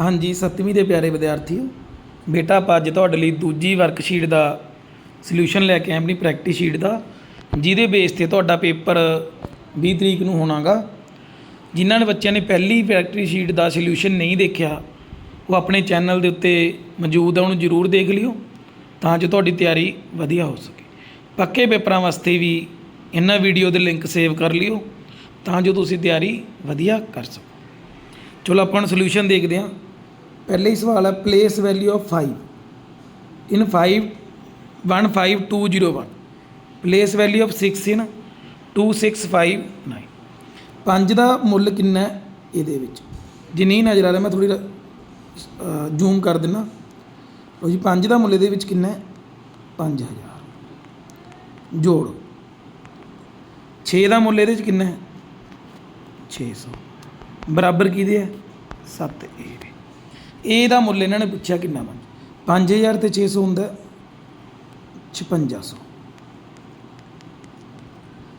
ਹਾਂਜੀ, ਸੱਤਵੀਂ ਦੇ ਪਿਆਰੇ ਵਿਦਿਆਰਥੀਓ, ਬੇਟਾ ਆਪਾਂ ਅੱਜ ਤੁਹਾਡੇ ਲਈ ਦੂਜੀ ਵਰਕਸ਼ੀਟ ਦਾ ਸੋਲੂਸ਼ਨ ਲੈ ਕੇ ਆਏ, ਆਪਣੀ ਪ੍ਰੈਕਟਿਸ ਸ਼ੀਟ ਦਾ, ਜਿਹਦੇ ਬੇਸ ਤੇ ਤੁਹਾਡਾ ਪੇਪਰ 20 ਤਰੀਕ ਨੂੰ ਹੋਣਾਗਾ। ਜਿਨ੍ਹਾਂ ਨੇ ਬੱਚਿਆਂ ਨੇ ਪਹਿਲੀ ਪ੍ਰੈਕਟਿਸ ਸ਼ੀਟ ਦਾ ਸੋਲੂਸ਼ਨ ਨਹੀਂ ਦੇਖਿਆ, ਉਹ ਆਪਣੇ ਚੈਨਲ ਦੇ ਉੱਤੇ ਮੌਜੂਦ ਆ, ਉਹਨੂੰ ਜ਼ਰੂਰ ਦੇਖ ਲਿਓ, ਤਾਂ ਜੋ ਤੁਹਾਡੀ ਤਿਆਰੀ ਵਧੀਆ ਹੋ ਸਕੇ। ਪੱਕੇ ਪੇਪਰਾਂ ਵਾਸਤੇ ਵੀ ਇਹਨਾਂ ਵੀਡੀਓ ਦੇ ਲਿੰਕ ਸੇਵ ਕਰ ਲਿਓ, ਤਾਂ ਜੋ ਤੁਸੀਂ ਤਿਆਰੀ ਵਧੀਆ ਕਰ ਸਕੋ। ਚਲੋ ਆਪਾਂ ਹੁਣ ਸੋਲੂਸ਼ਨ ਦੇਖਦੇ ਹਾਂ। ਪਹਿਲੇ ਹੀ ਸਵਾਲ ਹੈ place value of 5 in 5 15201 place value of 6 in 2659 5 ਦਾ ਮੁੱਲ ਕਿੰਨਾ ਹੈ ਇਹਦੇ ਵਿੱਚ? ਜੇ ਨਹੀਂ ਨਜ਼ਰ ਆ ਰਿਹਾ ਮੈਂ ਥੋੜੀ ਜ਼ੂਮ ਕਰ ਦਿੰਦਾ ਲਓ ਜੀ 5 ਦਾ ਮੁੱਲ ਇਹਦੇ ਵਿੱਚ ਕਿੰਨਾ ਹੈ? 5000 ਜੋੜੋ। 6 ਦਾ ਮੁੱਲ ਇਹਦੇ ਵਿੱਚ ਕਿੰਨਾ ਹੈ? 600 ਬਰਾਬਰ ਕਿਹਦੇ ਹੈ? 7 8 ਇਹ ਦਾ ਮੁੱਲ ਇਹਨਾਂ ਨੇ ਪੁੱਛਿਆ ਕਿੰਨਾ ਬਣ 5000 ਤੇ 600 ਹੁੰਦਾ 5600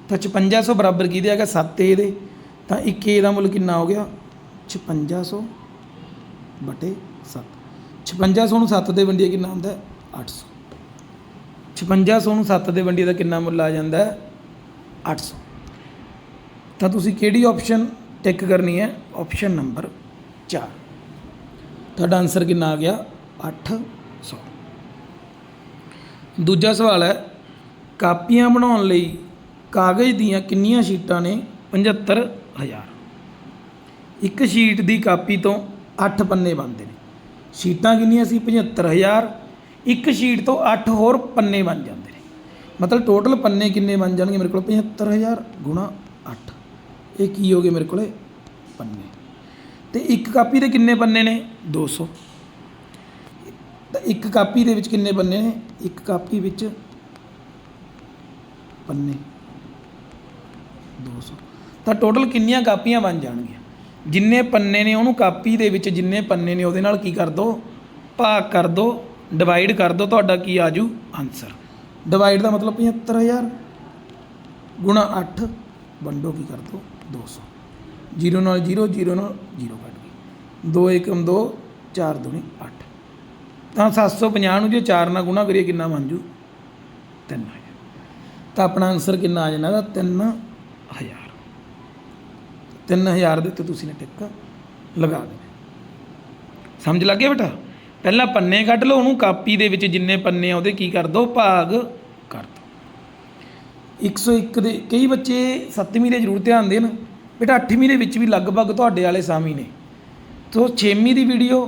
ਤਾਂ 5600 ਬਰਾਬਰ ਕੀ ਦੇ ਹੈਗਾ? 7 A ਦੇ। ਤਾਂ 1 A ਦਾ ਮੁੱਲ ਕਿੰਨਾ ਹੋ ਗਿਆ? 5600 ਬਟੇ 7 5600 ਨੂੰ 7 ਦੇ ਵੰਡੀਏ ਕਿੰਨਾ ਹੁੰਦਾ? 800 5600 ਨੂੰ 7 ਦੇ ਵੰਡੀਏ ਦਾ ਕਿੰਨਾ ਮੁੱਲ ਆ ਜਾਂਦਾ? 800 ਤਾਂ ਤੁਸੀਂ ਕਿਹੜੀ ਆਪਸ਼ਨ ਟਿਕ ਕਰਨੀ ਹੈ? ਆਪਸ਼ਨ ਨੰਬਰ 4 ਤੁਹਾਡਾ ਆਨਸਰ ਕਿੰਨਾ ਆ ਗਿਆ? 800 ਦੂਜਾ ਸਵਾਲ ਹੈ, ਕਾਪੀਆਂ ਬਣਾਉਣ ਲਈ ਕਾਗਜ਼ ਦੀਆਂ ਕਿੰਨੀਆਂ ਸ਼ੀਟਾਂ ਨੇ? 75000 ਇੱਕ ਸ਼ੀਟ ਦੀ ਕਾਪੀ ਤੋਂ 8 ਪੰਨੇ ਬਣਦੇ ਨੇ। ਸ਼ੀਟਾਂ ਕਿੰਨੀਆਂ ਸੀ? 75000 ਇੱਕ ਸ਼ੀਟ ਤੋਂ 8 ਹੋਰ ਪੰਨੇ ਬਣ ਜਾਂਦੇ ਨੇ। ਮਤਲਬ ਟੋਟਲ ਪੰਨੇ ਕਿੰਨੇ ਬਣ ਜਾਣਗੇ? ਮੇਰੇ ਕੋਲ 75000 ਗੁਣਾ 8 ਇਹ ਕੀ ਹੋ ਗਏ ਮੇਰੇ ਕੋਲੇ? ਪੰਨੇ। ਤੇ ਇੱਕ ਕਾਪੀ ਦੇ ਕਿੰਨੇ ਪੰਨੇ ਨੇ? 200 ਤਾਂ ਇੱਕ ਕਾਪੀ ਦੇ ਵਿੱਚ ਕਿੰਨੇ ਪੰਨੇ ਨੇ? ਇੱਕ ਕਾਪੀ ਵਿੱਚ ਪੰਨੇ 200 ਤਾਂ ਟੋਟਲ ਕਿੰਨੀਆਂ ਕਾਪੀਆਂ ਬਣ ਜਾਣਗੀਆਂ? ਜਿੰਨੇ ਪੰਨੇ ਨੇ ਉਹਨੂੰ ਕਾਪੀ ਦੇ ਵਿੱਚ ਜਿੰਨੇ ਪੰਨੇ ਨੇ ਉਹਦੇ ਨਾਲ ਕੀ ਕਰ ਦੋ? ਭਾਗ ਕਰ ਦੋ। ਡਿਵਾਈਡ ਕਰ ਦੋ। ਤੁਹਾਡਾ ਕੀ ਆਜੂ ਆਨਸਰ ਡਿਵਾਈਡ ਦਾ ਮਤਲਬ 75000 ਗੁਣਾ 8 ਵੰਡੋ ਕੀ ਕਰ ਦੋ? 200 ਜੀਰੋ ਨਾਲ 0 0 ਨਾਲ 0 ਕੱਟ ਗਈ। 2 ਏਕਮ 2 4 ਦੁਨੀ 8 ਤਾਂ 750 ਨੂੰ ਜੇ 4 ਨਾਲ ਗੁਣਾ ਕਰੀਏ ਕਿੰਨਾ ਬਣ ਜੂ? 3000 ਤਾਂ ਆਪਣਾ ਆਨਸਰ ਕਿੰਨਾ ਆ ਜਾਣਾ ਦਾ 3000 3000 ਦੇ ਉੱਤੇ ਤੁਸੀਂ ਨੇ ਟਿੱਕ ਲਗਾ ਦੇਣਾ ਸਮਝ ਲੱਗ ਗਿਆ ਬੇਟਾ? ਪਹਿਲਾਂ ਪੰਨੇ ਕੱਢ ਲਓ, ਉਹਨੂੰ ਕਾਪੀ ਦੇ ਵਿੱਚ ਜਿੰਨੇ ਪੰਨੇ ਆ ਉਹਦੇ ਕੀ ਕਰ ਦੋ? ਭਾਗ ਕਰ ਦੋ। 101 ਦੇ ਕਈ ਬੱਚੇ 7ਵੀਂ ਦੇ ਜ਼ਰੂਰ ਧਿਆਨ ਦੇਣ। ਬੇਟਾ 8ਵੀਂ ਦੇ ਵਿੱਚ ਵੀ ਲਗਭਗ ਤੁਹਾਡੇ ਵਾਲੇ ਸਾਮੀ ਨੇ। ਤੋ 6ਵੀਂ ਦੀ ਵੀਡੀਓ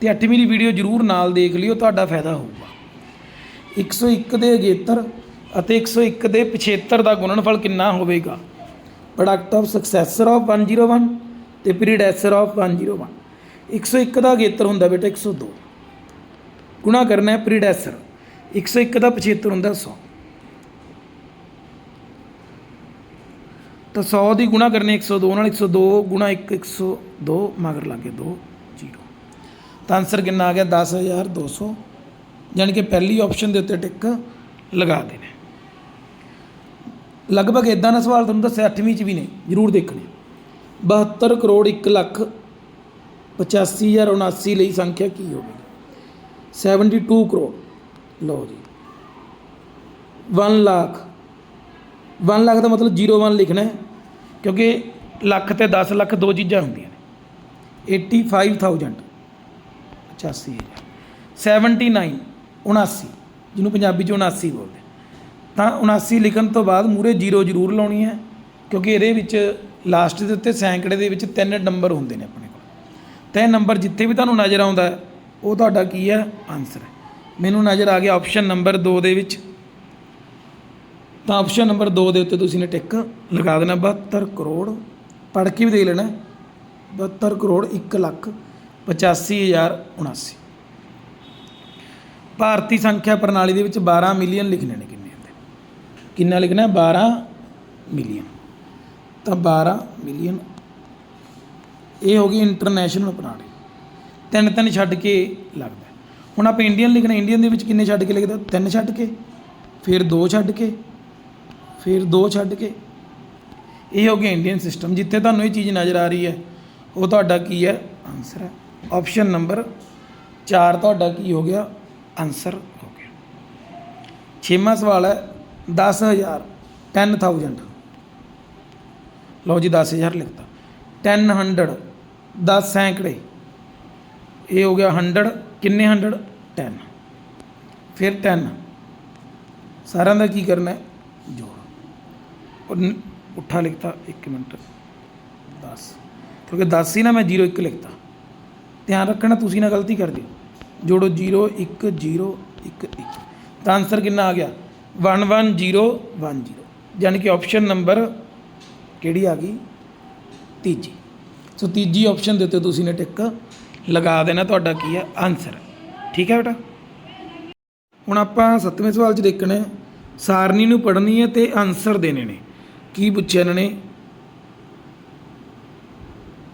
ਤੇ 8ਵੀਂ ਦੀ ਵੀਡੀਓ ਜ਼ਰੂਰ ਨਾਲ ਦੇਖ ਲਿਓ, ਤੁਹਾਡਾ ਫਾਇਦਾ ਹੋਊਗਾ। 101 ਦੇ ਅਗੇਤਰ ਅਤੇ 101 ਦੇ ਪਿਛੇਤਰ ਦਾ ਗੁਣਨਫਲ ਕਿੰਨਾ ਹੋਵੇਗਾ? ਪ੍ਰੋਡਕਟ ਆਫ ਸਕਸੈਸਰ ਆਫ 101 ਤੇ ਪ੍ਰੀਡੈਸਰ ਆਫ 101 101 ਦਾ ਅਗੇਤਰ ਹੁੰਦਾ ਬੇਟਾ 102 ਗੁਣਾ ਕਰਨਾ ਹੈ ਪ੍ਰੀਡੈਸਰ 101 ਦਾ ਪਿਛੇਤਰ ਹੁੰਦਾ 100 ਤਾਂ 100 ਦੀ ਗੁਣਾ ਕਰਨੀ 102 ਨਾਲ 102 ਗੁਣਾ 1 102 ਮਗਰ ਲੱਗੇ 2 0 ਤਾਂ ਆਨਸਰ ਕਿੰਨਾ ਆ ਗਿਆ? 10200 ਯਾਨੀ ਕਿ ਪਹਿਲੀ ਆਪਸ਼ਨ ਦੇ ਉੱਤੇ ਟਿਕ ਲਗਾ ਦੇਣਾ। ਲਗਭਗ ਇਦਾਂ ਦਾ ਸਵਾਲ ਤੁਹਾਨੂੰ ਦੱਸਿਆ 8ਵੀਂ ਚ ਵੀ ਨੇ, ਜ਼ਰੂਰ ਦੇਖਣੇ। 72 ਕਰੋੜ 1 ਲੱਖ 85079 ਲਈ ਸੰਖਿਆ ਕੀ ਹੋਵੇਗੀ? 72 ਕਰੋੜ। ਲਓ ਜੀ। 1 ਲੱਖ। 1 ਲੱਖ ਦਾ ਮਤਲਬ 01 ਲਿਖਣਾ ਹੈ। ਕਿਉਂਕਿ ਲੱਖ ਤੇ 10 ਲੱਖ ਦੋ ਚੀਜ਼ਾਂ ਹੁੰਦੀਆਂ ਨੇ। 85000 85000 79 79 ਜਿਹਨੂੰ ਪੰਜਾਬੀ ਚ 79 ਬੋਲਦੇ ਤਾਂ 79 ਲਿਖਣ ਤੋਂ ਬਾਅਦ ਮੂਰੇ ਜੀਰੋ ਜ਼ਰੂਰ ਲਾਉਣੀ ਹੈ, ਕਿਉਂਕਿ ਇਹਦੇ ਵਿੱਚ ਲਾਸਟ ਦੇ ਉੱਤੇ ਸੈਂਕੜੇ ਦੇ ਵਿੱਚ ਤਿੰਨ ਨੰਬਰ ਹੁੰਦੇ ਨੇ ਆਪਣੇ ਕੋਲ। ਤਾਂ ਨੰਬਰ ਜਿੱਥੇ ਵੀ ਤੁਹਾਨੂੰ ਨਜ਼ਰ ਆਉਂਦਾ ਉਹ ਤੁਹਾਡਾ ਕੀ ਹੈ? ਆਨਸਰ ਹੈ। ਮੈਨੂੰ ਨਜ਼ਰ ਆ ਗਿਆ ਆਪਸ਼ਨ ਨੰਬਰ 2 ਦੇ ਵਿੱਚ। ਤਾਂ ਆਪਸ਼ਨ ਨੰਬਰ 2 ਦੇ ਉੱਤੇ ਤੁਸੀਂ ਨੇ ਟਿਕ ਲਗਾ ਦੇਣਾ 72 ਕਰੋੜ, ਪੜ੍ਹ ਕੇ ਵੀ ਦੇਖ ਲੈਣਾ 72 ਕਰੋੜ 1 ਲੱਖ 85079 ਭਾਰਤੀ ਸੰਖਿਆ ਪ੍ਰਣਾਲੀ ਦੇ ਵਿੱਚ 12 ਮਿਲੀਅਨ ਲਿਖਣੇ ਨੇ ਕਿੰਨੇ ਹੁੰਦੇ? ਕਿੰਨਾ ਲਿਖਣਾ? ਹੈ? 12 ਮਿਲੀਅਨ। ਤਾਂ 12 ਮਿਲੀਅਨ ਇਹ ਹੋ ਗਈ ਇੰਟਰਨੈਸ਼ਨਲ ਪ੍ਰਣਾਲੀ। ਤਿੰਨ ਤਿੰਨ ਛੱਡ ਕੇ ਲੱਗਦਾ। ਹੁਣ ਆਪਾਂ ਇੰਡੀਅਨ ਲਿਖਣਾ। ਇੰਡੀਅਨ ਦੇ ਵਿੱਚ ਕਿੰਨੇ ਛੱਡ ਕੇ ਲਿਖਦਾ? ਤਿੰਨ ਛੱਡ ਕੇ, ਫਿਰ ਦੋ ਛੱਡ ਕੇ ਫਿਰ ਦੋ ਛੱਡ ਕੇ। ਇਹ ਹੋ ਗਿਆ ਇੰਡੀਅਨ ਸਿਸਟਮ ਜਿੱਥੇ ਤੁਹਾਨੂੰ ਇਹ ਚੀਜ਼ ਨਜ਼ਰ ਆ ਰਹੀ ਹੈ, ਉਹ ਤੁਹਾਡਾ ਕੀ ਹੈ? ਆਨਸਰ ਹੈ। ਆਪਸ਼ਨ ਨੰਬਰ 4 ਤੁਹਾਡਾ ਕੀ ਹੋ ਗਿਆ? ਆਨਸਰ ਹੋ ਗਿਆ। ਛੇਵਾਂ ਸਵਾਲ ਹੈ 10000 10000 ਲਓ ਜੀ 10000 ਲਿਖਤਾ। 100 10 ਸੈਂਕੜੇ। ਇਹ ਹੋ ਗਿਆ 100 ਕਿੰਨੇ 100 10 ਫਿਰ 10 ਸਾਰਿਆਂ ਦਾ ਕੀ ਕਰਨਾ ਹੈ? ਜੋੜ। ਔਰ ਪੁੱਠਾ ਲਿਖਤਾ 1 ਮਿੰਟ। 10 ਕਿਉਂਕਿ 10 ਸੀ ਨਾ, ਮੈਂ 0 1 ਲਿਖਤਾ। ਧਿਆਨ ਰੱਖਣਾ, ਤੁਸੀਂ ਨਾ ਗਲਤੀ ਕਰ ਦਿਓ। ਜੋੜੋ 0 1 0 1 1 ਤਾਂ ਆਨਸਰ ਕਿੰਨਾ ਆ ਗਿਆ? 1 1 0 1 0 ਯਾਨੀ ਕਿ ਆਪਸ਼ਨ ਨੰਬਰ ਕਿਹੜੀ ਆ ਗਈ? ਤੀਜੀ। ਸੋ ਤੀਜੀ ਆਪਸ਼ਨ ਦੇ ਉੱਤੇ ਤੁਸੀਂ ਨੇ ਟਿਕ ਲਗਾ ਦੇਣਾ, ਤੁਹਾਡਾ ਕੀ ਹੈ ਆਨਸਰ ਠੀਕ ਹੈ ਬੇਟਾ? ਹੁਣ ਆਪਾਂ ਸੱਤਵੇਂ ਸਵਾਲ 'ਚ ਦੇਖਣਾ। ਹੈ ਸਾਰਨੀ ਨੂੰ ਪੜ੍ਹਨੀ ਹੈ ਤੇ ਆਨਸਰ ਦੇਣੇ ਨੇ। ਕੀ ਪੁੱਛਿਆ ਇਹਨਾਂ ਨੇ?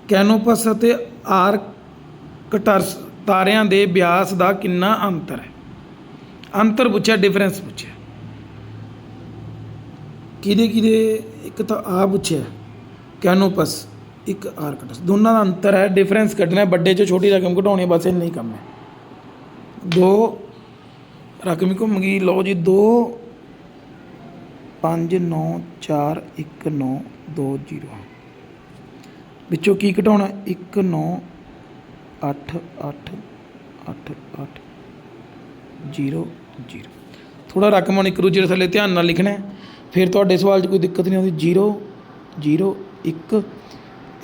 ਕੈਨੋਪਸ ਅਤੇ ਆਰਕਟਰਸ ਤਾਰਿਆਂ ਦੇ ਵਿਆਸ ਦਾ ਕਿੰਨਾ ਅੰਤਰ ਹੈ? ਅੰਤਰ ਪੁੱਛਿਆ ਡਿਫਰੈਂਸ ਪੁੱਛਿਆ। ਕਿਹਦੇ ਕਿਹਦੇ? ਇੱਕ ਤਾਂ ਆ ਪੁੱਛਿਆ, ਕੈਨੋਪਸ, ਇੱਕ ਆਰਕਟਰਸ ਦੋਨਾਂ ਦਾ ਅੰਤਰ ਹੈ ਡਿਫਰੈਂਸ ਕੱਢਣਾ, ਵੱਡੇ 'ਚੋਂ ਛੋਟੀ ਰਕਮ ਘਟਾਉਣੀ, ਬਸ ਇੰਨਾ ਹੀ ਕੰਮ ਹੈ। ਦੋ, ਰਕਮ ਹੀ ਘੁੰਮ ਗਈ, ਲਓ ਜੀ, ਦੋ 5 9 4 1 9 2 0 ਵਿੱਚੋਂ ਕੀ ਘਟਾਉਣਾ? 1 9 8 8 8 8 0 0 ਥੋੜਾ ਰਕਮ ਹੁਣ ਇੱਕ ਦੂਜੇ ਦੇ ਥੱਲੇ ਧਿਆਨ ਨਾਲ ਲਿਖਣਾ ਫਿਰ ਤੁਹਾਡੇ ਸਵਾਲ 'ਚ ਕੋਈ ਦਿੱਕਤ ਨਹੀਂ ਆਉਂਦੀ। 0 0 1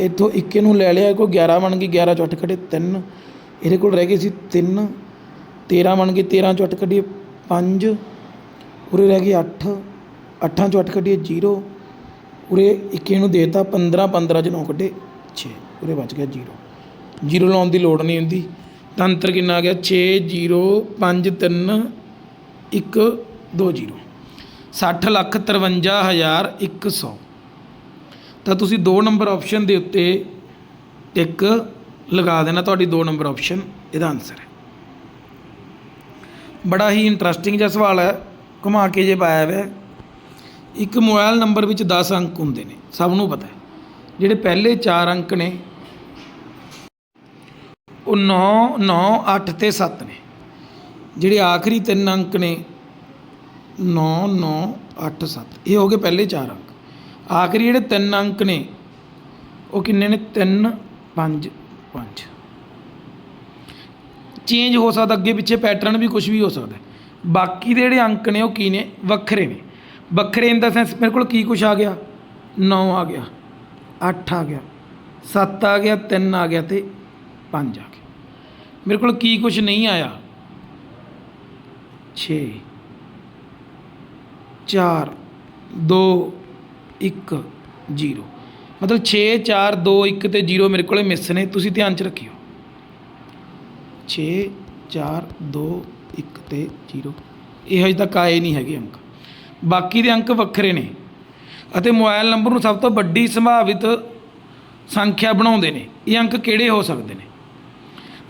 ਇੱਥੋਂ 1 ਨੂੰ ਲੈ ਲਿਆ ਕੋਈ 11 ਬਣ ਗਈ 11 ਚੋਂ 8 ਕੱਢੇ 3 ਇਹਦੇ ਕੋਲ ਰਹਿ ਗਏ ਸੀ 3 13 ਬਣ ਗਏ 13 ਚੋਂ 8 ਕੱਢੀਏ 5 ਉਰੇ ਰਹਿ ਗਏ 8 ਅੱਠਾਂ ਚੋਂ ਅੱਠ ਕੱਢੀਏ, ਜੀਰੋ। ਉਰੇ 21 ਨੂੰ ਦੇਤਾ 15 15 'ਚੋਂ 9 ਕੱਢੇ 6 ਉਰੇ ਬਚ ਗਿਆ 0 0 ਲਾਉਣ ਦੀ ਲੋੜ ਨਹੀਂ ਹੁੰਦੀ। ਤਾਂ ਅੰਤਰ ਕਿੰਨਾ ਆ ਗਿਆ? 6 0 5 3 1 2 0 60 ਲੱਖ 53 ਹਜ਼ਾਰ 100 ਤਾਂ ਤੁਸੀਂ 2 ਨੰਬਰ ਆਪਸ਼ਨ ਦੇ ਉੱਤੇ ਟਿਕ ਲਗਾ ਦੇਣਾ। ਤੁਹਾਡੀ 2 ਨੰਬਰ ਆਪਸ਼ਨ, ਇਹਦਾ ਆਨਸਰ ਹੈ। ਬੜਾ ਹੀ ਇੰਟਰਸਟਿੰਗ ਜਿਹਾ ਸਵਾਲ ਹੈ। ਘੁਮਾ ਕੇ ਜੇ ਪਾਇਆ ਹੋਇਆ ਇੱਕ ਮੋਬਾਈਲ ਨੰਬਰ ਵਿੱਚ 10 ਅੰਕ ਹੁੰਦੇ ਨੇ, ਸਭ ਨੂੰ ਪਤਾ ਹੈ। ਜਿਹੜੇ ਪਹਿਲੇ 4 ਅੰਕ ਨੇ, ਉਹ 9 9 8 ਤੇ 7 ਨੇ। ਜਿਹੜੇ ਆਖਰੀ ਤਿੰਨ ਅੰਕ ਨੇ 9 9 8 7 ਇਹ ਹੋ ਗਏ ਪਹਿਲੇ 4 ਅੰਕ। ਆਖਰੀ ਜਿਹੜੇ ਤਿੰਨ ਅੰਕ ਨੇ, ਉਹ ਕਿੰਨੇ ਨੇ? 3 5 5 ਚੇਂਜ ਹੋ ਸਕਦਾ, ਅੱਗੇ ਪਿੱਛੇ ਪੈਟਰਨ ਵੀ ਕੁਝ ਵੀ ਹੋ ਸਕਦਾ ਬਾਕੀ ਦੇ ਜਿਹੜੇ ਅੰਕ ਨੇ, ਉਹ ਕੀ ਨੇ? ਵੱਖਰੇ ਨੇ। ਵੱਖਰੇ ਇਨ ਦਾ ਸੈਂਸ ਮੇਰੇ ਕੋਲ ਕੀ ਕੁਝ ਆ ਗਿਆ? 9 ਆ ਗਿਆ 8 ਆ ਗਿਆ 7 ਆ ਗਿਆ 3 ਆ ਗਿਆ ਤੇ 5 ਆ ਗਿਆ ਮੇਰੇ ਕੋਲ ਕੀ ਕੁਝ ਨਹੀਂ ਆਇਆ? 6 4 2 1 0 ਮਤਲਬ 6 4 2 1 ਤੇ 0 ਮੇਰੇ ਕੋਲੇ ਮਿਸ ਨੇ, ਤੁਸੀਂ ਧਿਆਨ ਚ ਰੱਖਿਓ। 6 4 2 1 ਤੇ 0 ਇਹ ਹਜੇ ਤੱਕ ਆਏ ਨਹੀਂ ਹੈਗੇ ਅੰਕ। ਬਾਕੀ ਦੇ ਅੰਕ ਵੱਖਰੇ ਨੇ ਅਤੇ ਮੋਬਾਈਲ ਨੰਬਰ ਨੂੰ ਸਭ ਤੋਂ ਵੱਡੀ ਸੰਭਾਵਿਤ ਸੰਖਿਆ ਬਣਾਉਂਦੇ ਨੇ। ਇਹ ਅੰਕ ਕਿਹੜੇ ਹੋ ਸਕਦੇ ਨੇ?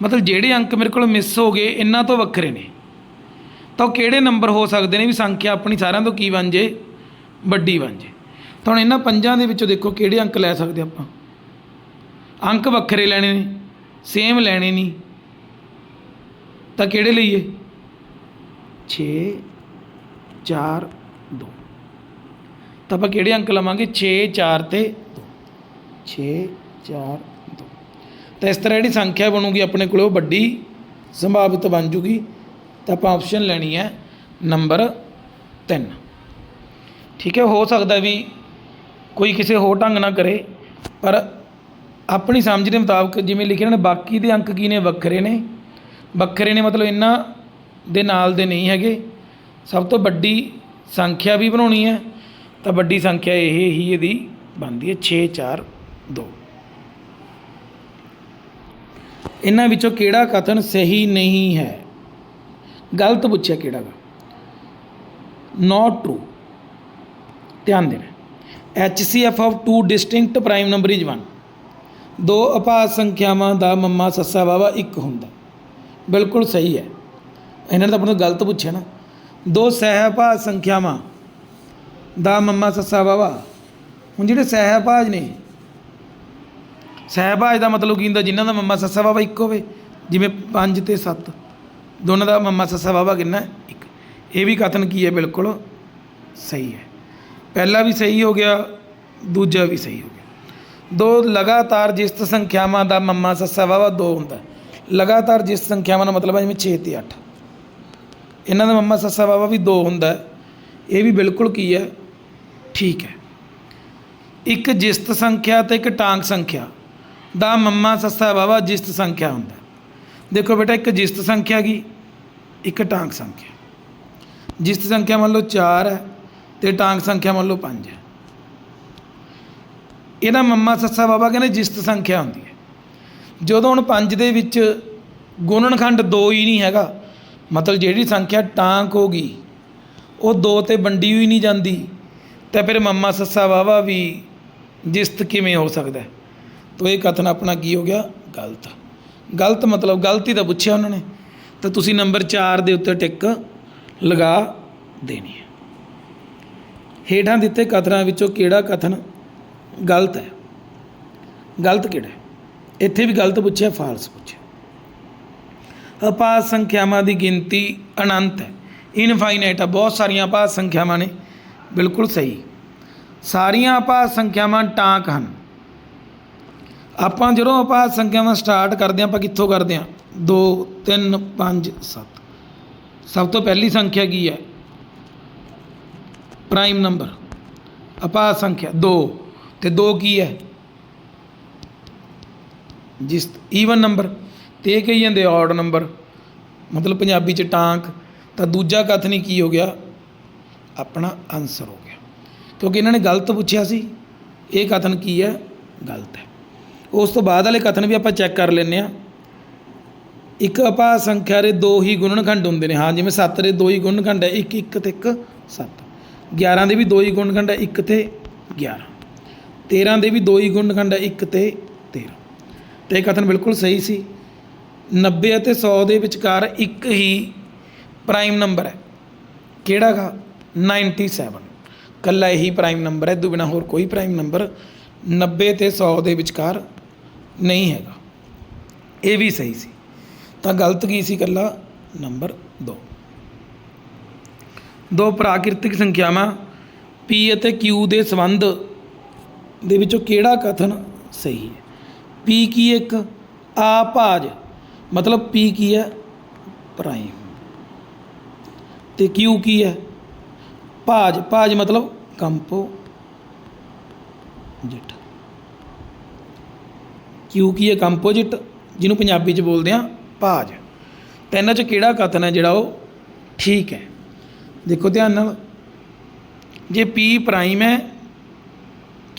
ਮਤਲਬ ਜਿਹੜੇ ਅੰਕ ਮੇਰੇ ਕੋਲ ਮਿਸ ਹੋ ਗਏ, ਇਹਨਾਂ ਤੋਂ ਵੱਖਰੇ ਨੇ। ਤਾਂ ਉਹ ਕਿਹੜੇ ਨੰਬਰ ਹੋ ਸਕਦੇ ਨੇ ਵੀ ਸੰਖਿਆ ਆਪਣੀ ਸਾਰਿਆਂ ਤੋਂ ਕੀ ਬਣ ਜੇ? ਵੱਡੀ ਬਣ ਜੇ। ਤਾਂ ਹੁਣ ਇਹਨਾਂ ਪੰਜਾਂ ਦੇ ਵਿੱਚੋਂ ਦੇਖੋ ਕਿਹੜੇ ਅੰਕ ਲੈ ਸਕਦੇ ਆਪਾਂ। ਅੰਕ ਵੱਖਰੇ ਲੈਣੇ ਨੇ ਸੇਮ ਲੈਣੇ ਨਹੀਂ ਤਾਂ ਕਿਹੜੇ ਲਈਏ? 6 4 2 ਤਾਂ ਆਪਾਂ ਕਿਹੜੇ ਅੰਕ ਲਵਾਂਗੇ? 6 4 ਤੇ 2 6 4 2 ਤਾਂ ਇਸ ਤਰ੍ਹਾਂ ਜਿਹੜੀ ਸੰਖਿਆ ਬਣੂਗੀ ਆਪਣੇ ਕੋਲ, ਉਹ ਵੱਡੀ ਸੰਭਾਵਿਤ ਬਣ ਜੂਗੀ। ਤਾਂ ਆਪਾਂ ਆਪਸ਼ਨ ਲੈਣੀ ਹੈ ਨੰਬਰ 3 ਠੀਕ ਹੈ, ਹੋ ਸਕਦਾ ਵੀ ਕੋਈ ਕਿਸੇ ਹੋਰ ਢੰਗ ਨਾਲ ਕਰੇ, ਪਰ ਆਪਣੀ ਸਮਝ ਦੇ ਮੁਤਾਬਕ ਜਿਵੇਂ ਲਿਖਿਆ ਨੇ, ਬਾਕੀ ਦੇ ਅੰਕ ਕੀ ਨੇ? ਵੱਖਰੇ ਨੇ। ਵੱਖਰੇ ਨੇ ਮਤਲਬ ਇਹਨਾਂ ਦੇ ਨਾਲ ਦੇ ਨਹੀਂ ਹੈਗੇ। ਸਭ ਤੋਂ ਵੱਡੀ ਸੰਖਿਆ ਵੀ ਬਣਾਉਣੀ ਹੈ, ਤਾਂ ਵੱਡੀ ਸੰਖਿਆ ਇਹ ਹੀ ਇਹਦੀ ਬਣਦੀ ਹੈ 6 4 2 ਇਹਨਾਂ ਵਿੱਚੋਂ ਕਿਹੜਾ ਕਥਨ ਸਹੀ ਨਹੀਂ ਹੈ? ਗਲਤ ਪੁੱਛਿਆ ਕਿਹੜਾ ਗਾ? ਨਾਟ ਟਰੂ ਧਿਆਨ ਦੇਣਾ। HCF of two distinct prime number is 1 ਦੋ ਅਪਾਸ ਸੰਖਿਆਵਾਂ ਦਾ ਮੰਮਾ ਸੱਸਾ ਵਾਵਾ ਇੱਕ ਹੁੰਦਾ। ਬਿਲਕੁਲ ਸਹੀ ਹੈ। ਇਹਨਾਂ ਨੇ ਤਾਂ ਆਪਣਾ ਗਲਤ ਪੁੱਛਿਆ ਨਾ। ਦੋ ਸਹਿਪਾਸ ਸੰਖਿਆਵਾਂ ਦਾ ਮੰਮਾ ਸੱਸਾ ਵਾਵਾ ਹੁਣ ਜਿਹੜੇ ਸਹਿਪਾਜ ਨੇ, ਸਹਿਬਾਜ ਦਾ ਮਤਲਬ ਕੀ ਹੁੰਦਾ, ਜਿਨ੍ਹਾਂ ਦਾ ਮੰਮਾ ਸੱਸਾ ਬਾਬਾ ਇੱਕ ਹੋਵੇ, ਜਿਵੇਂ 5 ਤੇ 7 ਦੋਨਾਂ ਦਾ ਮੰਮਾ ਸੱਸਾ ਬਾਬਾ ਕਿੰਨਾ? ਇੱਕ। ਇਹ ਵੀ ਕਥਨ ਕੀ ਹੈ? ਬਿਲਕੁਲ ਸਹੀ ਹੈ। ਪਹਿਲਾ ਵੀ ਸਹੀ ਹੋ ਗਿਆ, ਦੂਜਾ ਵੀ ਸਹੀ ਹੋ ਗਿਆ। ਦੋ, ਲਗਾਤਾਰ ਜਿਸ ਸੰਖਿਆਵਾਂ ਦਾ ਮੰਮਾ ਸੱਸਾ ਬਾਬਾ, ਦੋ ਹੁੰਦਾ। ਲਗਾਤਾਰ ਜਿਸ ਸੰਖਿਆਵਾਂ ਦਾ ਮਤਲਬ ਹੈ ਜਿਵੇਂ 6 ਤੇ 8 ਇਹਨਾਂ ਦਾ ਮੰਮਾ ਸੱਸਾ ਬਾਬਾ ਵੀ ਦੋ ਹੁੰਦਾ ਇਹ ਵੀ ਬਿਲਕੁਲ ਕੀ ਹੈ? ਠੀਕ ਹੈ। ਇੱਕ ਜਿਸਤ ਸੰਖਿਆ ਤੇ ਇੱਕ ਟਾਂਕ ਸੰਖਿਆ ਦਾ ਮੰਮਾ ਸੱਸਾ ਬਾਬਾ ਜਿਸਤ ਸੰਖਿਆ ਹੁੰਦਾ ਦੇਖੋ ਬੇਟਾ, ਇੱਕ ਜਿਸਤ ਸੰਖਿਆ ਗਈ ਇੱਕ ਟਾਂਕ ਸੰਖਿਆ। ਜਿਸਤ ਸੰਖਿਆ ਮੰਨ ਲਓ 4 ਹੈ ਤੇ ਟਾਂਕ ਸੰਖਿਆ ਮੰਨ ਲਓ 5 ਹੈ। ਇਹਦਾ ਮੰਮਾ ਸੱਸਾ ਬਾਬਾ ਕਹਿੰਦੇ ਜਿਸਤ ਸੰਖਿਆ ਹੁੰਦੀ ਹੈ। ਜਦੋਂ ਹੁਣ 5 ਦੇ ਵਿੱਚ ਗੁਣਨਖੰਡ 2 ਹੀ ਨਹੀਂ ਹੈਗਾ ਮਤਲਬ ਜਿਹੜੀ ਸੰਖਿਆ ਟਾਂਕ ਹੋ ਗਈ, ਉਹ ਦੋ ਤੇ ਵੰਡੀ ਹੋਈ ਨਹੀਂ ਜਾਂਦੀ, ਤਾਂ ਫਿਰ ਮੰਮਾ ਸੱਸਾ ਬਾਬਾ ਵੀ ਜਿਸਤ ਕਿਵੇਂ ਹੋ ਸਕਦਾ ਹੈ? ਤੋ ਇਹ ਕਥਨ ਆਪਣਾ ਕੀ ਹੋ ਗਿਆ? ਗਲਤ। ਗਲਤ ਮਤਲਬ ਗਲਤੀ ਤਾਂ ਪੁੱਛਿਆ ਉਹਨਾਂ ਨੇ, ਤਾਂ ਤੁਸੀਂ ਨੰਬਰ 4 ਦੇ ਉੱਤੇ ਟਿਕ ਲਗਾ ਦੇਣੀ ਹੈ। ਹੇਠਾਂ ਦਿੱਤੇ ਕਥਨਾਂ ਵਿੱਚੋਂ ਕਿਹੜਾ ਕਥਨ ਗਲਤ ਹੈ? ਗਲਤ ਕਿਹੜਾ ਇੱਥੇ ਵੀ ਗਲਤ ਪੁੱਛਿਆ, ਫਾਲਸ ਪੁੱਛਿਆ। ਅਪਾਦ ਸੰਖਿਆਵਾਂ ਦੀ ਗਿਣਤੀ ਅਨੰਤ ਹੈ। ਇਨਫਾਈਨਾਈਟ ਆ ਬਹੁਤ ਸਾਰੀਆਂ ਅਪਾਦ ਸੰਖਿਆਵਾਂ ਨੇ। ਬਿਲਕੁਲ ਸਹੀ। ਸਾਰੀਆਂ ਅਪਾਦ ਸੰਖਿਆਵਾਂ ਟਾਂਕ ਹਨ। ਆਪਾਂ ਜਦੋਂ ਅਪਾਦ ਸੰਖਿਆਵਾਂ ਸਟਾਰਟ ਕਰਦੇ ਹਾਂ, ਆਪਾਂ ਕਿੱਥੋਂ ਕਰਦੇ ਹਾਂ? 2 3 5 7 ਸਭ ਤੋਂ ਪਹਿਲੀ ਸੰਖਿਆ ਕੀ ਹੈ? ਪ੍ਰਾਈਮ ਨੰਬਰ ਅਪਾਦ ਸੰਖਿਆ 2 ਤੇ 2 ਕੀ ਹੈ? ਜਿਸ ਈਵਨ ਨੰਬਰ ਤੇ ਇਹ ਕਹੀ ਜਾਂਦੇ ਔਡ ਨੰਬਰ ਮਤਲਬ ਪੰਜਾਬੀ ਚ ਟਾਂਕ, ਤਾਂ ਦੂਜਾ ਕਥਨ ਹੀ ਕੀ ਹੋ ਗਿਆ? ਆਪਣਾ ਆਨਸਰ ਹੋ ਗਿਆ। ਕਿਉਂਕਿ ਇਹਨਾਂ ਨੇ ਗਲਤ ਪੁੱਛਿਆ ਸੀ, ਇਹ ਕਥਨ ਕੀ ਹੈ? ਗਲਤ ਹੈ। ਉਸ ਤੋਂ ਬਾਅਦ ਵਾਲੇ ਕਥਨ ਵੀ ਆਪਾਂ ਚੈੱਕ ਕਰ ਲੈਂਦੇ ਆ ਇੱਕ ਅਪਾਦ ਸੰਖਿਆ ਦੇ ਦੋ ਹੀ ਗੁਣਨਖੰਡ ਹੁੰਦੇ ਨੇ। ਹਾਂ, ਜਿਵੇਂ 7 ਦੇ ਦੋ ਹੀ ਗੁਣਨਖੰਡ ਹੈ 1 1 ਤੇ 1 7 11 ਦੇ ਵੀ ਦੋ ਹੀ ਗੁਣਨਖੰਡ ਹੈ 1 ਤੇ 11 13 ਦੇ ਵੀ ਦੋ ਹੀ ਗੁਣਨਖੰਡ ਹੈ 1 ਤੇ 13 ਤੇ ਇਹ ਕਥਨ ਬਿਲਕੁਲ ਸਹੀ ਸੀ। 90 ਅਤੇ 100 ਦੇ ਵਿਚਕਾਰ ਇੱਕ ਹੀ ਪ੍ਰਾਈਮ ਨੰਬਰ ਹੈ। ਕਿਹੜਾ ਗਾ? 97 ਕੱਲਾ ਇਹੀ ਪ੍ਰਾਈਮ ਨੰਬਰ ਹੈ ਇਹ ਤੋਂ ਬਿਨਾ ਹੋਰ ਕੋਈ ਪ੍ਰਾਈਮ ਨੰਬਰ 90 ਤੇ 100 ਦੇ ਵਿਚਕਾਰ ਨਹੀਂ ਹੈਗਾ। ਇਹ ਵੀ ਸਹੀ ਸੀ। ਤਾਂ ਗਲਤ ਕੀ ਸੀ ਕੱਲਾ? ਨੰਬਰ 2 ਦੋ ਪ੍ਰਾਕਿਰਤਿਕ ਸੰਖਿਆਵਾਂ, p ਅਤੇ q ਦੇ ਸੰਬੰਧ ਦੇ ਵਿੱਚੋਂ ਕਿਹੜਾ ਕਥਨ ਸਹੀ ਹੈ? P ਕੀ ਇੱਕ? ਆ ਭਾਜ। ਮਤਲਬ ਪੀ ਕੀ ਹੈ? ਪ੍ਰਾਈਮ। ਤੇ ਕਿਊ ਕੀ ਹੈ? ਭਾਜ। ਭਾਜ ਮਤਲਬ ਕੰਪੋ ਜਿਟ। q ਕੀ ਹੈ? ਕੰਪੋਜਿਟ ਜਿਹਨੂੰ ਪੰਜਾਬੀ ਚ ਬੋਲਦੇ ਆ ਭਾਜ। ਤਾਂ ਇਹਨਾਂ ਚ ਕਿਹੜਾ ਕਥਨ ਹੈ ਜਿਹੜਾ ਉਹ ਠੀਕ ਹੈ? ਦੇਖੋ ਧਿਆਨ ਨਾਲ। ਜੇ p ਪ੍ਰਾਈਮ ਹੈ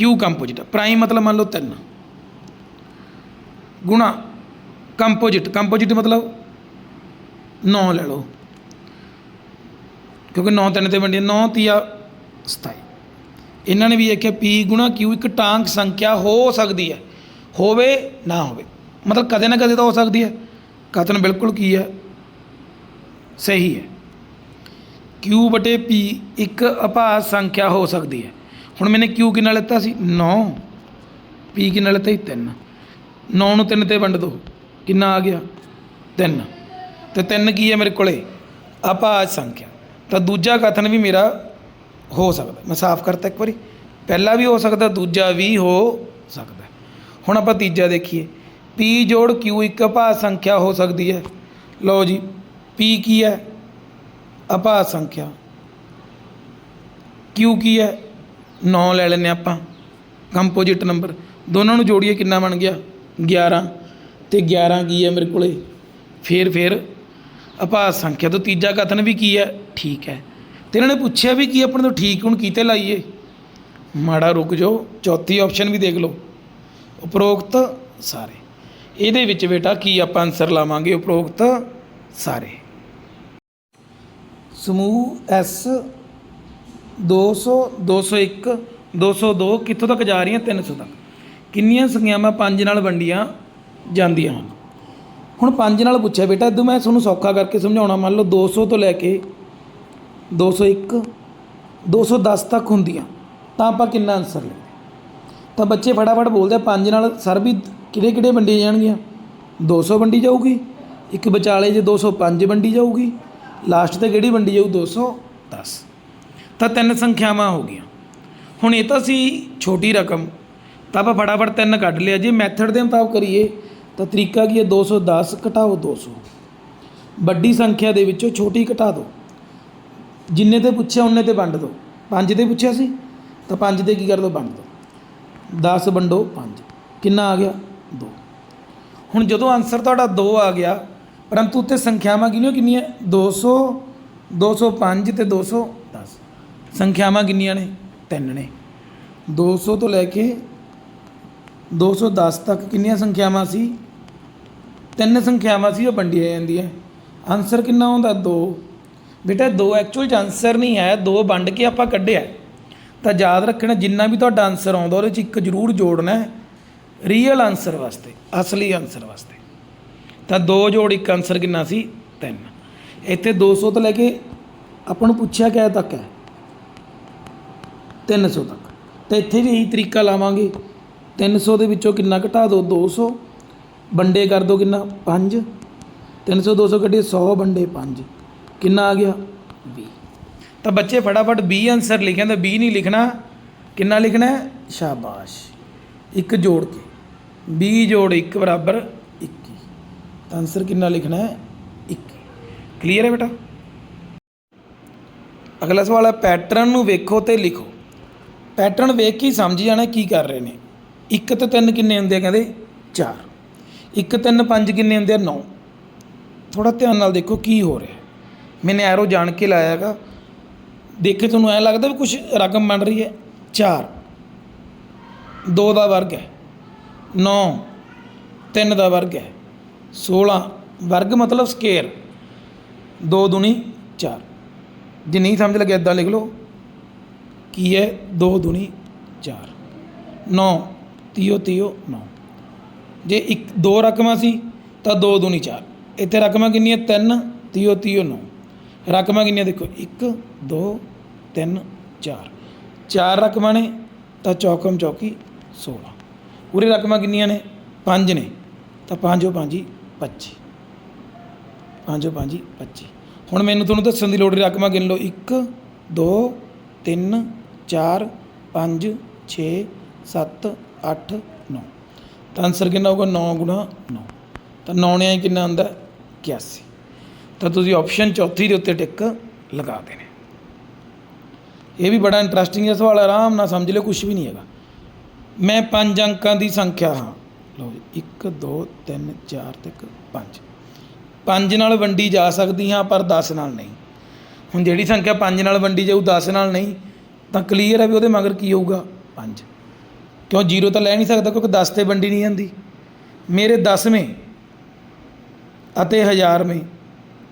q ਕੰਪੋਜਿਟ ਪ੍ਰਾਈਮ ਮਤਲਬ ਮੰਨ ਲਓ 3 ਗੁਣਾ ਕੰਪੋਜਿਟ ਕੰਪੋਜਿਟ ਮਤਲਬ 9 ਲੈ ਲਓ। ਕਿਉਂਕਿ 9 3 ਤੇ ਵੰਡੀ 9 ਤੀਆ 27 ਇਹਨਾਂ ਨੇ ਵੀ ਆਖਿਆ p ਗੁਣਾ q ਇੱਕ ਟਾਂਕ ਸੰਖਿਆ ਹੋ ਸਕਦੀ ਹੈ। ਹੋਵੇ, ਨਾ ਹੋਵੇ। ਮਤਲਬ ਕਦੇ ਨਾ ਕਦੇ ਤਾਂ ਹੋ ਸਕਦੀ ਹੈ। ਕਥਨ ਬਿਲਕੁਲ ਕੀ ਹੈ? ਸਹੀ ਹੈ। Q ਬਟੇ p ਇੱਕ ਅਭਾਜ ਸੰਖਿਆ ਹੋ ਸਕਦੀ ਹੈ। ਹੁਣ ਮੈਨੇ q ਕਿੰਨਾ ਲਿੱਤਾ ਸੀ? 9 p ਕਿੰਨਾ ਲਿੱਤਾ ਸੀ? 3 9 ਨੂੰ 3 ਤੇ ਵੰਡ ਦੋ। ਕਿੰਨਾ ਆ ਗਿਆ? 3 ਤੇ 3 ਕੀ ਹੈ ਮੇਰੇ ਕੋਲੇ? ਅਭਾਜ ਸੰਖਿਆ। ਤਾਂ ਦੂਜਾ ਕਥਨ ਵੀ ਮੇਰਾ ਹੋ ਸਕਦਾ। ਮੈਂ ਸਾਫ਼ ਕਰਤਾ ਇੱਕ ਵਾਰੀ। ਪਹਿਲਾ ਵੀ ਹੋ ਸਕਦਾ, ਦੂਜਾ ਵੀ ਹੋ ਸਕਦਾ। ਹੁਣ ਆਪਾਂ ਤੀਜਾ ਦੇਖੀਏ। p ਜੋੜ q ਇੱਕ ਅਭਾਜ ਸੰਖਿਆ ਹੋ ਸਕਦੀ ਹੈ? ਲਓ ਜੀ p ਕੀ ਹੈ? ਅਭਾਜ ਸੰਖਿਆ। q ਕੀ ਹੈ? 9 ਲੈ ਲੈਨੇ ਆਪਾਂ। Composite number. ਦੋਨਾਂ ਨੂੰ ਜੋੜੀਏ ਕਿੰਨਾ ਬਣ ਗਿਆ? 11 ਤੇ 11 ਕੀ ਹੈ ਮੇਰੇ ਕੋਲੇ? ਫੇਰ ਫੇਰ ਅਭਾਜ ਸੰਖਿਆ ਤੋਂ ਤੀਜਾ ਕਥਨ ਵੀ ਕੀ ਹੈ? ਠੀਕ ਹੈ। ਤੇ ਇਹਨਾਂ ਨੇ ਪੁੱਛਿਆ ਵੀ ਕੀ ਆਪਣੇ ਤੋਂ ਠੀਕ ਹੁਣ ਕੀਤੇ ਲਾਈਏ? ਮਾੜਾ ਰੁਕ ਜਾਓ, ਚੌਥੀ ਆਪਸ਼ਨ ਵੀ ਦੇਖ ਲਓ। ਉਪਰੋਕਤ ਸਾਰੇ। ਇਹਦੇ ਵਿੱਚ ਬੇਟਾ ਕੀ ਆਪਾਂ ਆਨਸਰ ਲਾਵਾਂਗੇ? ਉਪਰੋਕਤ ਸਾਰੇ। ਸਮੂਹ ਐਸ 200 201 202 ਕਿੱਥੋਂ ਤੱਕ ਜਾ ਰਹੀਆਂ? 300 ਤੱਕ। ਕਿੰਨੀਆਂ ਸੰਖਿਆਵਾਂ 5 ਨਾਲ ਵੰਡੀਆਂ? ਜਾਂਦੀਆਂ ਹਨ। ਹੁਣ 5 ਨਾਲ ਪੁੱਛਿਆ, ਬੇਟਾ ਇਦੋਂ ਮੈਂ ਤੁਹਾਨੂੰ ਸੌਖਾ ਕਰਕੇ ਸਮਝਾਉਣਾ, ਮੰਨ ਲਓ 200 ਤੋਂ ਲੈ ਕੇ 201 210 ਤੱਕ ਹੁੰਦੀਆਂ, ਤਾਂ ਆਪਾਂ ਕਿੰਨਾ ਆਨਸਰ ਲੈਂਦੇ? ਤਾਂ ਬੱਚੇ ਫਟਾਫਟ ਬੋਲਦੇ ਆ 5 ਨਾਲ ਸਰ ਵੀ ਕਿਹੜੇ ਕਿਹੜੇ ਵੰਡੀਆਂ ਜਾਣਗੀਆਂ? 200 ਵੰਡੀ ਜਾਊਗੀ, ਇੱਕ ਵਿਚਾਲੇ ਜੇ 205 ਵੰਡੀ ਜਾਊਗੀ ਲਾਸਟ ਤੇ ਕਿਹੜੀ ਵੰਡੀ ਜਾਊ? 210 ਤਾਂ ਤਿੰਨ ਸੰਖਿਆਵਾਂ ਹੋ ਗਈਆਂ। ਹੁਣ ਇਹ ਤਾਂ ਸੀ ਛੋਟੀ ਰਕਮ, ਤਾਂ ਆਪਾਂ ਫਟਾਫਟ ਤਿੰਨ ਕੱਢ ਲਿਆ, ਜੇ ਮੈਥਡ ਦੇ ਮੁਤਾਬਕ ਕਰੀਏ ਤਾਂ ਤਰੀਕਾ ਕੀ ਹੈ? 210 ਘਟਾਓ 200 ਵੱਡੀ ਸੰਖਿਆ ਦੇ ਵਿੱਚੋਂ ਛੋਟੀ ਘਟਾ ਦਿਓ ਜਿੰਨੇ ਤੇ ਪੁੱਛਿਆ, ਉਹਨੇ ਤੇ ਵੰਡ ਦਿਓ 5 ਤੇ ਪੁੱਛਿਆ ਸੀ, ਤਾਂ 5 ਤੇ ਕੀ ਕਰ ਦਿਓ ਵੰਡ ਦਿਓ 10 ਵੰਡੋ 5 ਕਿੰਨਾ ਆ ਗਿਆ? 2 ਹੁਣ ਜਦੋਂ ਆਨਸਰ ਤੁਹਾਡਾ 2 ਆ ਗਿਆ, ਪਰੰਤੂ ਉੱਤੇ ਸੰਖਿਆਵਾਂ ਕਿੰਨੀਆਂ ਕਿੰਨੀਆਂ? 200 205 ਤੇ 210 ਸੰਖਿਆਵਾਂ ਕਿੰਨੀਆਂ ਨੇ? ਤਿੰਨ ਨੇ। 200 ਤੋਂ ਲੈ ਕੇ 210 ਤੱਕ ਕਿੰਨੀਆਂ ਸੰਖਿਆਵਾਂ ਸੀ? ਤਿੰਨ ਸੰਖਿਆਵਾਂ ਸੀ, ਉਹ ਵੰਡੀਆਂ ਜਾਂਦੀਆਂ। ਆਨਸਰ ਕਿੰਨਾ ਆਉਂਦਾ? 2 ਬੇਟਾ 2 ਐਕਚੁਅਲ ਚ ਆਨਸਰ ਨਹੀਂ ਹੈ 2 ਵੰਡ ਕੇ ਆਪਾਂ ਕੱਢਿਆ। ਤਾਂ ਯਾਦ ਰੱਖਣਾ, ਜਿੰਨਾ ਵੀ ਤੁਹਾਡਾ ਆਨਸਰ ਆਉਂਦਾ, ਉਹਦੇ ਚ ਇੱਕ ਜ਼ਰੂਰ ਜੋੜਨਾ ਹੈ ਰੀਅਲ ਆਨਸਰ ਵਾਸਤੇ, ਅਸਲੀ ਆਨਸਰ ਵਾਸਤੇ। ਤਾਂ 2 ਜੋੜ ਇੱਕ ਆਨਸਰ ਕਿੰਨਾ ਸੀ? 3 ਇੱਥੇ 200 ਤੋਂ ਲੈ ਕੇ ਆਪਾਂ ਨੂੰ ਪੁੱਛਿਆ ਕਿਹ ਤੱਕ ਹੈ? 300 ਤੱਕ। ਤਾਂ ਇੱਥੇ ਵੀ ਇਹੀ ਤਰੀਕਾ ਲਾਵਾਂਗੇ। 300 ਦੇ ਵਿੱਚੋਂ ਕਿੰਨਾ ਘਟਾ ਦਿਓ 200 ਵੰਡੇ ਕਰ ਦਿਓ ਕਿੰਨਾ? 5 300 200 ਕੱਢੀਏ 100 ਵੰਡੇ 5 ਕਿੰਨਾ ਆ ਗਿਆ? 20 ਤਾਂ ਬੱਚੇ ਫਟਾਫਟ 20 ਆਨਸਰ ਲਿਖਿਆ, ਤਾਂ 20 ਨਹੀਂ ਲਿਖਣਾ। ਕਿੰਨਾ ਲਿਖਣਾ ਹੈ? ਸ਼ਾਬਾਸ਼। ਇੱਕ ਜੋੜ ਕੇ। 20 ਜੋੜ 1 ਬਰਾਬਰ 21 ਤਾਂ ਆਨਸਰ ਕਿੰਨਾ ਲਿਖਣਾ ਹੈ? 21 ਕਲੀਅਰ ਹੈ ਬੇਟਾ? ਅਗਲਾ ਸਵਾਲ ਹੈ ਪੈਟਰਨ ਨੂੰ ਵੇਖੋ ਤੇ ਲਿਖੋ। ਪੈਟਰਨ ਵੇਖ ਕੇ ਸਮਝ ਜਾਣਾ ਕੀ ਕਰ ਰਹੇ ਨੇ। 1 ਤੇ 3 ਕਿੰਨੇ ਹੁੰਦੇ ਆ ਕਹਿੰਦੇ? 4 1 3 5 ਕਿੰਨੇ ਹੁੰਦੇ ਆ? 9 ਥੋੜਾ ਧਿਆਨ ਨਾਲ ਦੇਖੋ ਕੀ ਹੋ ਰਿਹਾ। ਮੈਨੇ ਐਰੋ ਜਾਣ ਕੇ ਲਾਇਆ ਹੈਗਾ। ਦੇਖੇ ਤੁਹਾਨੂੰ ਐ ਲੱਗਦਾ ਵੀ ਕੁਝ ਰਕਮ ਬਣ ਰਹੀ ਹੈ? 4 2 ਦਾ ਵਰਗ ਹੈ। 9 3 ਦਾ ਵਰਗ ਹੈ। 16 ਵਰਗ ਮਤਲਬ ਸਕੇਅਰ। 2 ਦੁਨੀ 4 ਜੇ ਨਹੀਂ ਸਮਝ ਲੱਗਿਆ ਇਦਾਂ ਲਿਖ ਲਓ। ਕੀ ਹੈ? 2 ਦੁਨੀ 4 9 ਤੀਓ ਤੀਓ 9 ਜੇ ਇੱਕ ਦੋ ਰਕਮਾਂ ਸੀ, ਤਾਂ 2 ਦੁਨੀ 4 ਇੱਥੇ ਰਕਮਾਂ ਕਿੰਨੀਆਂ? 3 ਤੀਓ ਤੀਓ 9 ਰਕਮਾਂ ਕਿੰਨੀਆਂ? ਦੇਖੋ 1 2 3 4 ਚਾਰ ਰਕਮਾਂ ਨੇ, ਤਾਂ ਚੌਕਮ ਚੌਕੀ 16 ਪੂਰੇ ਰਕਮਾਂ ਕਿੰਨੀਆਂ ਨੇ? 5 ਨੇ। ਤਾਂ 5 5 25 5 5 25 ਹੁਣ ਮੈਨੂੰ ਤੁਹਾਨੂੰ ਦੱਸਣ ਦੀ ਲੋੜ ਨਹੀਂ, ਰਕਮਾਂ ਗਿਣ ਲਓ। 1 2 3 4 5 6 7 8 9 ਤਾਂ ਆਨਸਰ ਕਿੰਨਾ ਹੋਊਗਾ? 9 ਗੁਣਾ 9 ਤਾਂ 9 ਨੇ ਕਿੰਨਾ ਆਉਂਦਾ? 81 ਤਾਂ ਤੁਸੀਂ ਆਪਸ਼ਨ ਚੌਥੀ ਦੇ ਉੱਤੇ ਟਿਕ ਲਗਾ ਦੇਣੇ। ਇਹ ਵੀ ਬੜਾ ਇੰਟਰਸਟਿੰਗ ਹੈ ਸਵਾਲ ਆਰਾਮ ਨਾਲ ਸਮਝ ਲਿਓ ਕੁਝ ਵੀ ਨਹੀਂ ਹੈਗਾ। ਮੈਂ ਪੰਜ ਅੰਕਾਂ ਦੀ ਸੰਖਿਆ ਹਾਂ। ਲਓ ਜੀ 1 2 3 4 ਤੇ 5 5 ਨਾਲ ਵੰਡੀ ਜਾ ਸਕਦੀ ਹਾਂ, ਪਰ 10 ਨਾਲ ਨਹੀਂ। ਹੁਣ ਜਿਹੜੀ ਸੰਖਿਆ 5 ਨਾਲ ਵੰਡੀ ਜਾਊ 10 ਨਾਲ ਨਹੀਂ, ਤਾਂ ਕਲੀਅਰ ਹੈ ਵੀ ਉਹਦੇ ਮਗਰ ਕੀ ਹੋਊਗਾ? 5 ਕਿਉਂ ਜ਼ੀਰੋ ਤਾਂ ਲੈ ਨਹੀਂ ਸਕਦਾ ਕਿਉਂਕਿ 10 ਤੇ ਵੰਡੀ ਨਹੀਂ ਜਾਂਦੀ। ਮੇਰੇ 10ਵੇਂ ਅਤੇ ਹਜ਼ਾਰਵੇਂ।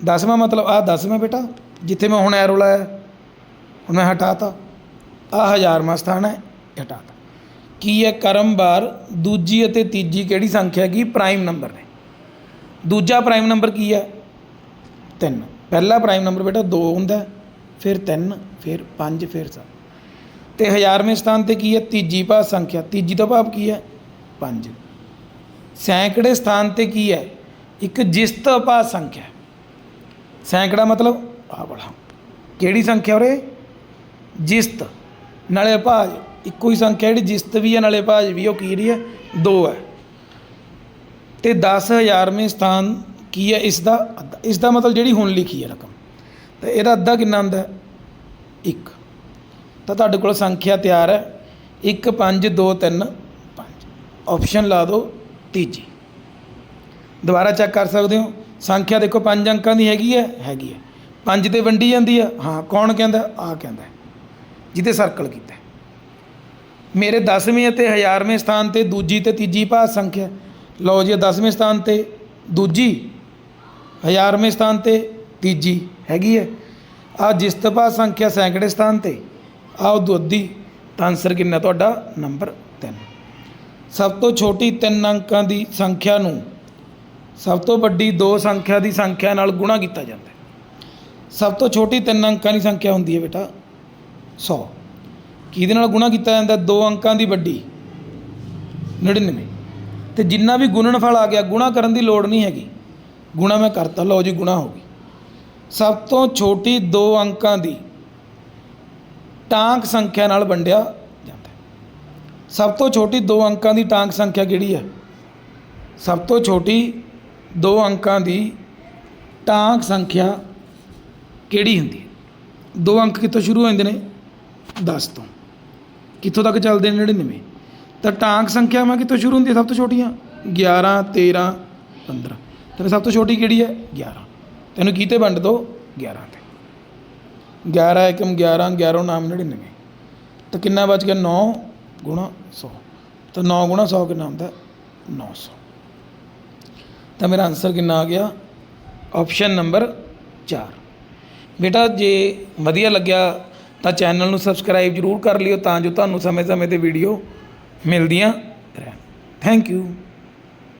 10ਵਾਂ ਮਤਲਬ ਆ 10ਵਾਂ ਬੇਟਾ, ਜਿੱਥੇ ਮੈਂ ਹੁਣ ਐਰੋ ਲਾਇਆ, ਹੁਣ ਮੈਂ ਹਟਾਤਾ। ਆ ਹਜ਼ਾਰਵਾਂ ਸਥਾਨ ਹੈ, ਇਹ ਹਟਾਤਾ। ਕੀ ਹੈ ਕਰਮ ਬਾਰ ਦੂਜੀ ਅਤੇ ਤੀਜੀ ਕਿਹੜੀ ਸੰਖਿਆ ਕੀ ਪ੍ਰਾਈਮ ਨੰਬਰ ਨੇ। ਦੂਜਾ ਪ੍ਰਾਈਮ ਨੰਬਰ ਕੀ ਹੈ? 3 ਪਹਿਲਾ ਪ੍ਰਾਈਮ ਨੰਬਰ ਬੇਟਾ 2 ਹੁੰਦਾ, ਫਿਰ 3 ਫਿਰ 5 ਫਿਰ 7 ਤੇ ਹਜ਼ਾਰਵੇਂ ਸਥਾਨ ਤੇ ਕੀ ਹੈ? ਤੀਜੀ ਭਾਗ ਸੰਖਿਆ। ਤੀਜੀ ਦਾ ਭਾਵ ਕੀ ਹੈ? 5 ਸੈਂਕੜੇ ਸਥਾਨ ਤੇ ਕੀ ਹੈ? ਇੱਕ ਜਿਸਤ ਭਾਗ ਸੰਖਿਆ। ਸੈਂਕੜਾ ਮਤਲਬ ਆ ਬੜਾ ਕਿਹੜੀ ਸੰਖਿਆ ਉਰੇ? ਜਿਸਤ। ਨਾਲੇ ਭਾਜ। ਇੱਕੋ ਹੀ ਸੰਖਿਆ ਜਿਹੜੀ ਜਿਸਤ ਵੀ ਹੈ, ਨਾਲੇ ਭਾਜ ਵੀ, ਉਹ ਕੀ ਰਹੀ ਹੈ? 2 ਹੈ। ਤੇ 10000ਵੇਂ ਸਥਾਨ ਕੀ ਹੈ? ਇਸ ਦਾ ਅੱਧਾ ਇਸ ਦਾ ਮਤਲਬ ਜਿਹੜੀ ਹੁਣ ਲਿਖੀ ਹੈ ਰਕਮ। ਤੇ ਇਹਦਾ ਅੱਧਾ ਕਿੰਨਾ ਹੁੰਦਾ ਹੈ? 1 ਤਾਂ ਤੁਹਾਡੇ ਕੋਲ ਸੰਖਿਆ ਤਿਆਰ ਹੈ। 1 5 2 3 5 ਆਪਸ਼ਨ ਲਾ ਦਿਓ, ਤੀਜੀ। ਦੁਬਾਰਾ ਚੈੱਕ ਕਰ ਸਕਦੇ ਹੋ। ਸੰਖਿਆ ਦੇਖੋ 5 ਅੰਕਾਂ ਦੀ ਹੈਗੀ ਹੈ। ਹੈਗੀ ਹੈ। 5 ਤੇ ਵੰਡੀ ਜਾਂਦੀ ਹੈ ਹਾਂ, ਕੌਣ ਕਹਿੰਦਾ? ਆ ਕਹਿੰਦਾ ਜਿਹਦੇ ਸਰਕਲ ਕੀਤਾ ਮੇਰੇ 10ਵੇਂ ਅਤੇ 1000ਵੇਂ ਸਥਾਨ ਤੇ ਦੂਜੀ ਤੇ ਤੀਜੀ ਭਾਗ ਸੰਖਿਆ ਲਓ ਜੀ 10ਵੇਂ ਸਥਾਨ ਤੇ ਦੂਜੀ 1000ਵੇਂ ਸਥਾਨ ਤੇ ਤੀਜੀ ਹੈਗੀ ਹੈ। ਆ ਜਿਸਤ ਭਾਗ ਸੰਖਿਆ ਸੈਂਕੜੇ ਸਥਾਨ ਤੇ। ਆਓ ਦੁੱਧੀ ਤਾਂ ਆਨਸਰ ਕਿੰਨਾ ਤੁਹਾਡਾ? ਨੰਬਰ 3 ਸਭ ਤੋਂ ਛੋਟੀ ਤਿੰਨ ਅੰਕਾਂ ਦੀ ਸੰਖਿਆ ਨੂੰ ਸਭ ਤੋਂ ਵੱਡੀ ਦੋ ਸੰਖਿਆ ਦੀ ਸੰਖਿਆ ਨਾਲ ਗੁਣਾ ਕੀਤਾ ਜਾਂਦਾ ਹੈ। ਸਭ ਤੋਂ ਛੋਟੀ ਤਿੰਨ ਅੰਕਾਂ ਦੀ ਸੰਖਿਆ ਹੁੰਦੀ ਹੈ ਬੇਟਾ 100 ਕਿਹਦੇ ਨਾਲ ਗੁਣਾ ਕੀਤਾ ਜਾਂਦਾ? ਦੋ ਅੰਕਾਂ ਦੀ ਵੱਡੀ। 99 ਤੇ ਜਿੰਨਾ ਵੀ ਗੁਣਨਫਲ ਆ ਗਿਆ, ਗੁਣਾ ਕਰਨ ਦੀ ਲੋੜ ਨਹੀਂ ਹੈਗੀ। ਗੁਣਾ ਮੈਂ ਕਰਤਾ, ਲਓ ਜੀ ਗੁਣਾ ਹੋ ਗਈ। ਸਭ ਤੋਂ ਛੋਟੀ ਦੋ ਅੰਕਾਂ ਦੀ ਟਾਂਕ ਸੰਖਿਆ ਨਾਲ ਵੰਡਿਆ ਜਾਂਦਾ ਸਭ ਤੋਂ ਛੋਟੀ ਦੋ ਅੰਕਾਂ ਦੀ ਟਾਂਕ ਸੰਖਿਆ ਕਿਹੜੀ ਹੈ? ਸਭ ਤੋਂ ਛੋਟੀ ਦੋ ਅੰਕਾਂ ਦੀ ਟਾਂਕ ਸੰਖਿਆ ਕਿਹੜੀ ਹੁੰਦੀ ਹੈ? ਦੋ ਅੰਕ ਕਿੱਥੋਂ ਸ਼ੁਰੂ ਹੋ ਜਾਂਦੇ ਨੇ? 10 ਤੋਂ। ਕਿੱਥੋਂ ਤੱਕ ਚੱਲਦੇ ਨੇ 99 ਤਾਂ ਟਾਂਕ ਸੰਖਿਆਵਾਂ ਕਿੱਥੋਂ ਸ਼ੁਰੂ ਹੁੰਦੀ ਸਭ ਤੋਂ ਛੋਟੀਆਂ? 11 13 15 ਤਾਂ ਫਿਰ ਸਭ ਤੋਂ ਛੋਟੀ ਕਿਹੜੀ ਹੈ? 11 ਤੈਨੂੰ ਕੀਤੇ ਵੰਡ ਦੋ 11 ਤੇ। 11 ਏਕਮ 11 11 ਨਾਮ 99 ਤਾਂ ਕਿੰਨਾ ਬਚ ਗਿਆ? 9 ਗੁਣਾ 100 ਤਾਂ 9 ਗੁਣਾ 100 ਕਿੰਨਾ ਹੁੰਦਾ? 900 ਤਾਂ ਮੇਰਾ ਆਨਸਰ ਕਿੰਨਾ ਆ ਗਿਆ? ਆਪਸ਼ਨ ਨੰਬਰ 4 ਬੇਟਾ, ਜੇ ਵਧੀਆ ਲੱਗਿਆ, ਤਾਂ ਚੈਨਲ ਨੂੰ ਸਬਸਕ੍ਰਾਈਬ ਜ਼ਰੂਰ ਕਰ ਲਿਓ, ਤਾਂ ਜੋ ਤੁਹਾਨੂੰ ਸਮੇਂ-ਸਮੇਂ ਤੇ ਵੀਡੀਓ ਮਿਲਦੀਆਂ ਰਹਿਣ। Thank you